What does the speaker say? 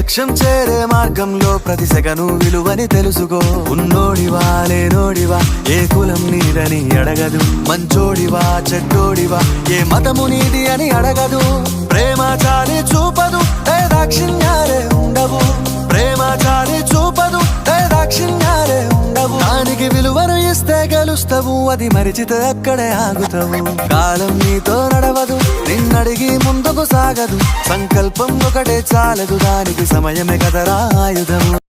లక్ష్యం చేరే మార్గంలో ప్రతి సెగను విలువని తెలుసుకో. ఉన్నోడివా లేనోడివా ఏ కులం నీదని అడగదు. మంచోడివా చెడ్డోడివా ఏ మతము నీది అని అడగదు. ప్రేమ చాలి చూపదు దాక్షిణ్యాలే ఉండవు. ప్రేమ చాలి చూపదు దాక్షిణ్యాలే ఉండవు. దానికి విలువను ఇస్తే గెలుస్తావు అది మరిచితే అక్కడే ఆగుతావు. కాలం నీతో అడిగి ముందుకు సాగదు. సంకల్పం ఒకటే చాలదు. దానికి సమయమే కదరా ఆయుధము